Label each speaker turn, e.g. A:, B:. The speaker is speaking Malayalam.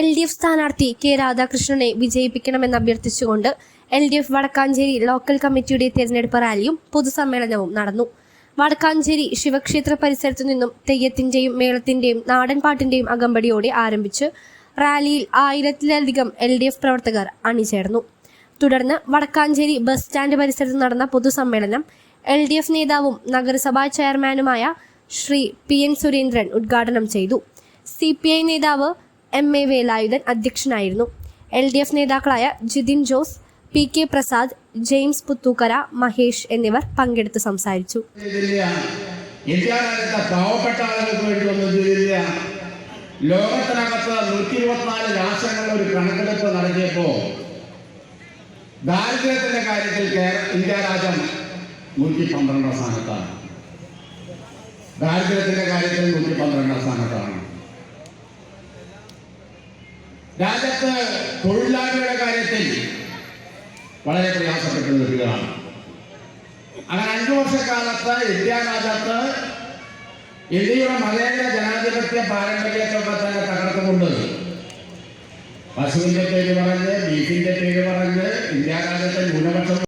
A: എൽ ഡി എഫ് സ്ഥാനാർത്ഥി കെ രാധാകൃഷ്ണനെ വിജയിപ്പിക്കണമെന്ന് അഭ്യർത്ഥിച്ചുകൊണ്ട് L D F Vadakkanchery local കമ്മിറ്റിയുടെ തെരഞ്ഞെടുപ്പ് റാലിയും പൊതുസമ്മേളനവും നടന്നു. വടക്കാഞ്ചേരി ശിവക്ഷേത്ര പരിസരത്തു നിന്നും തെയ്യത്തിന്റെയും മേളത്തിന്റെയും നാടൻപാട്ടിന്റെയും അകമ്പടിയോടെ ആരംഭിച്ച് റാലിയിൽ ആയിരത്തിലധികം എൽ ഡി എഫ് പ്രവർത്തകർ അണിചേർന്നു. തുടർന്ന് വടക്കാഞ്ചേരി ബസ് സ്റ്റാൻഡ് പരിസരത്ത് നടന്ന പൊതുസമ്മേളനം എൽ ഡി എഫ് നേതാവും നഗരസഭാ ചെയർമാനുമായ ശ്രീ പി എൻ സുരേന്ദ്രൻ ഉദ്ഘാടനം ചെയ്തു. സി പി ഐ നേതാവ് എം എ വേലായുധൻ അധ്യക്ഷനായിരുന്നു. എൽ ഡി എഫ് നേതാക്കളായ Jithin Jose P K Prasad James Puthukkara Mahesh എന്നിവർ പങ്കെടുത്ത് സംസാരിച്ചു.
B: വേണ്ടി വന്നതില്ല ലോകത്തിനകത്ത് നൂറ്റി ഇരുപത്തിനാല് രാഷ്ട്രങ്ങളുടെ ഒരു കണക്കെടുപ്പ് നടത്തിയപ്പോ ദാരിദ്ര്യത്തിന്റെ കാര്യത്തിൽ കേര- ഇന്ത്യ രാജ്യം നൂറ്റി പന്ത്രണ്ടാം സ്ഥാനത്താണ്. ദാരിദ്ര്യത്തിന്റെ കാര്യത്തിൽ നൂറ്റി പന്ത്രണ്ടാം സ്ഥാനത്താണ്. രാജ്യത്ത് തൊഴിലാളികളുടെ കാര്യത്തിൽ വളരെ പ്രയാസപ്പെട്ട് നിൽക്കുകയാണ് അങ്ങനെ അഞ്ചു വർഷക്കാലത്ത് ഇന്ത്യ രാജ്യത്ത് ഇന്ത്യയുടെ മതേതര ജനാധിപത്യ പാരമ്പര്യത്തൊക്കെ തന്നെ തകർത്തുകൊണ്ട് പശുവിന്റെ പേര് പറഞ്ഞ് ബീഫിന്റെ പേര് പറഞ്ഞ് ഇന്ത്യ രാജ്യത്തെ ന്യൂനപക്ഷം